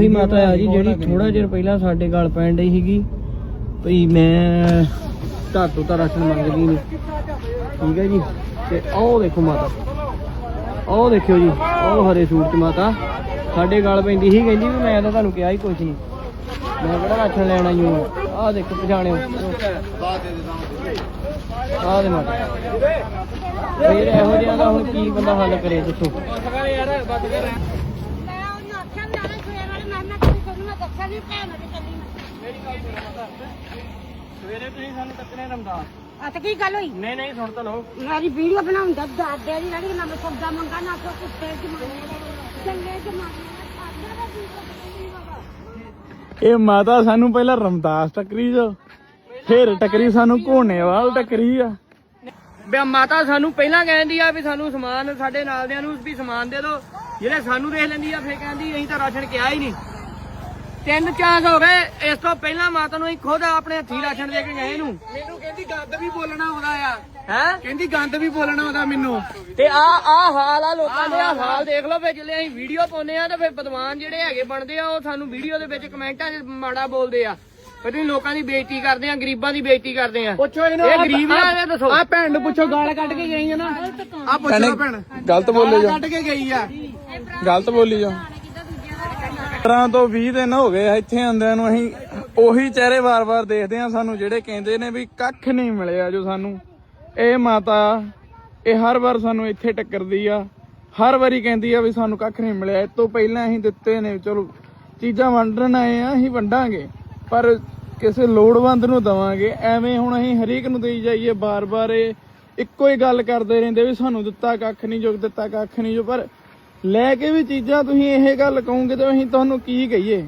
ਉਹੀ ਮਾਤਾ ਆ ਜੀ, ਜਿਹੜੀ ਥੋੜਾ ਜਿਹਾ ਪਹਿਲਾਂ ਸਾਡੇ ਗੱਲ ਪੈਣ ਡਈ ਸੀਗੀ, ਭਈ ਮੈਂ ਧਾਤੂ ਤਾਂ ਰਾਸ਼ਨ ਮੰਗਦੀ ਨਹੀਂ ਠੀਕ ਹੈ ਜੀ? ਤੇ ਆਹ ਦੇਖੋ ਮਾਤਾ। ਆਹ ਦੇਖਿਓ ਜੀ, ਆਹ ਹਰੇ ਸੂਟ ਚ ਮਾਤਾ। ਸਾਡੇ ਗੱਲ ਪੈਂਦੀ ਸੀ, ਕਹਿੰਦੀ ਵੀ ਮੈਂ ਤਾਂ ਤੁਹਾਨੂੰ ਕਿਹਾ ਹੀ ਕੁਛ ਨਹੀਂ ਮੈਂ ਕਿਹੜਾ ਰਾਸ਼ਨ ਲੈਣਾ ਆਈ ਹਾਂ? ਆਹ ਦੇਖੋ ਪਛਾਣਿਓ। ਆਹ ਦੇ ਮਾਤਾ। ਫੇਰ ਇਹੋ ਜਿਹਾ ਦਾ ਹੁਣ ਕੀ ਬੰਦਾ ਹੱਲ ਕਰੇ ਦੱਸੋ? ਮੈਂ ਉਹਨੂੰ ਆਖਿਆ ਨਾ ਸਵੇਰ ਵਾਲੇ ਮੈਂ ਨਾ ਕਦੀ ਤੁਹਾਨੂੰ ਮੈਂ। ਦੱਸਿਆ ਨਹੀਂ ਭੈਣ ਦੀ ਚੱਲੀ ਸਵੇਰੇ ਤੁਸੀਂ ਸਾਨੂੰ ਟੱਕਰੇ ਰਮਦਾਸ। ਆ ਤੇ ਕੀ ਗੱਲ ਹੋਈ? ਨਹੀਂ ਨਹੀਂ ਸੁਣ ਤਾਂ ਲਓ। ਮੇਰੀ ਵੀਡੀਓ ਬਣਾਉਂਦਾ ਦਾਦੇ ਦੀ ਲੜੀ ਨਾ ਮੈਂ ਸੌਦਾ ਮੰਗਾ ਨਾ ਕੋ ਕੁੱਤੇ ਚ ਮੰਗੇ ਜੰਗੇ ਚ ਮੰਗੇ ਇਹ ਮਾਤਾ ਸਾਨੂੰ ਪਹਿਲਾਂ ਰਮਦਾਸ ਟੱਕਰੀ ਜੋ ਫਿਰ ਟੱਕਰੀ ਸਾਨੂੰ ਘੋਣੇਵਾਲ ਟੱਕਰੀ ਆ। ਬੇ ਮਾਤਾ ਸਾਨੂੰ ਪਹਿਲਾਂ ਕਹਿੰਦੀ ਆ ਵੀ ਸਾਨੂੰ ਸਮਾਨ ਸਾਡੇ ਨਾਲਦਿਆਂ ਨੂੰ ਵੀ ਸਮਾਨ ਦੇ ਦਿਓ ਜਿਹੜੇ ਸਾਨੂੰ ਦੇਖ ਲੈਂਦੀ ਆ ਫੇਰ ਕਹਿੰਦੀ ਅਸੀਂ ਤਾਂ ਰਾਸ਼ਨ ਕਿਹਾ ਹੀ ਨਹੀਂ। ਤਿੰਨ ਚਾਂਸ ਹੋ ਗਏ। ਇਸ ਤੋਂ ਪਹਿਲਾਂ ਮਾਤਾ ਨੂੰ ਅਸੀਂ ਖੁਦ ਆਪਣੇ ਹੱਥੀ ਰਾਸ਼ਨ ਦੇ ਕੇ ਗਏ ਨੂੰ ਮੈਨੂੰ ਕਹਿੰਦੀ ਗੰਦ ਵੀ ਬੋਲਣਾ ਆਉਂਦਾ ਆ। ਹੈ? ਕਹਿੰਦੀ ਗੰਦ ਵੀ ਬੋਲਣਾ ਆਉਂਦਾ ਮੈਨੂੰ। ਤੇ ਆ ਆ ਹਾਲ ਆ ਲੋਕਾਂ ਦੇ ਆ ਹਾਲ ਦੇਖ ਲਓ। ਫੇ ਜਿਲੇ ਅਸੀਂ ਵੀਡੀਓ ਪਾਉਨੇ ਆ ਤੇ ਫੇ ਬਦਮਾਨ ਜਿਹੜੇ ਹੈਗੇ ਬਣਦੇ ਆ ਉਹ ਸਾਨੂੰ ਵੀਡੀਓ ਦੇ ਵਿੱਚ ਕਮੈਂਟਾਂ 'ਚ ਮਾੜਾ ਬੋਲਦੇ ਆ। ਫਿਰ ਤੁਸੀਂ ਲੋਕਾਂ ਦੀ ਬੇਇੱਜ਼ਤੀ ਕਰਦੇ ਆ ਗਰੀਬਾਂ ਦੀ ਬੇਇੱਜ਼ਤੀ ਕਰਦੇ ਆ। ਪੁੱਛੋ ਇਹਨੂੰ ਇਹ ਗਰੀਬ ਆ ਇਹ ਦੱਸੋ। ਆ ਭੈਣ ਨੂੰ ਪੁੱਛੋ ਗਾਲ ਕੱਢ ਕੇ ਗਈ ਆ ਨਾ। ਆ ਪੁੱਛੋ ਭੈਣ ਗਲਤ ਬੋਲੇ ਜਾ। ਕੱਢ ਕੇ ਗਈ ਆ। ਗਲਤ ਬੋਲੀ ਜਾ। 15 ਤੋਂ 20 ਦਿਨ ਹੋ ਗਏ ਆ ਇੱਥੇ ਆਂਦਿਆਂ ਨੂੰ, ਅਸੀਂ ਉਹੀ ਚਿਹਰੇ ਵਾਰ-ਵਾਰ ਦੇਖਦੇ ਆ ਸਾਨੂੰ ਜਿਹੜੇ ਕਹਿੰਦੇ ਨੇ ਵੀ ਕੱਖ ਨਹੀਂ ਮਿਲਿਆ ਜੋ ਸਾਨੂੰ। ਇਹ ਮਾਤਾ, ਇਹ ਹਰ ਵਾਰ ਸਾਨੂੰ ਇੱਥੇ ਟੱਕਰਦੀ ਆ, ਹਰ ਵਾਰੀ ਕਹਿੰਦੀ ਆ ਵੀ ਸਾਨੂੰ ਕੱਖ ਨਹੀਂ ਮਿਲਿਆ। ਇਹ ਤੋਂ ਪਹਿਲਾਂ ਅਸੀਂ ਦਿੱਤੇ ਨੇ, ਚਲੋ, ਚੀਜ਼ਾਂ ਵੰਡਣ ਆਏ ਆ, ਅਸੀਂ ਵੰਡਾਂਗੇ, ਪਰ ਕਿਸੇ ਲੋੜਵੰਦ ਨੂੰ ਦਵਾਂਗੇ। ਐਵੇਂ ਹੁਣ ਅਸੀਂ ਹਰੇਕ ਨੂੰ ਦੇਈ ਜਾਈਏ, ਬਾਰ-ਬਾਰ ਇਹ ਇੱਕੋ ਹੀ ਗੱਲ ਕਰਦੇ ਰਹਿੰਦੇ ਵੀ ਸਾਨੂੰ ਦਿੱਤਾ ਕੱਖ ਨਹੀਂ ਜੋ ਦਿੱਤਾ ਕੱਖ ਨਹੀਂ, ਜੋ ਪਰ ਲੈ ਕੇ ਵੀ ਚੀਜ਼ਾਂ ਤੁਸੀਂ ਇਹ ਗੱਲ ਕਹੋਗੇ ਤਾਂ ਅਸੀਂ ਤੁਹਾਨੂੰ ਕੀ ਕਹੀਏ?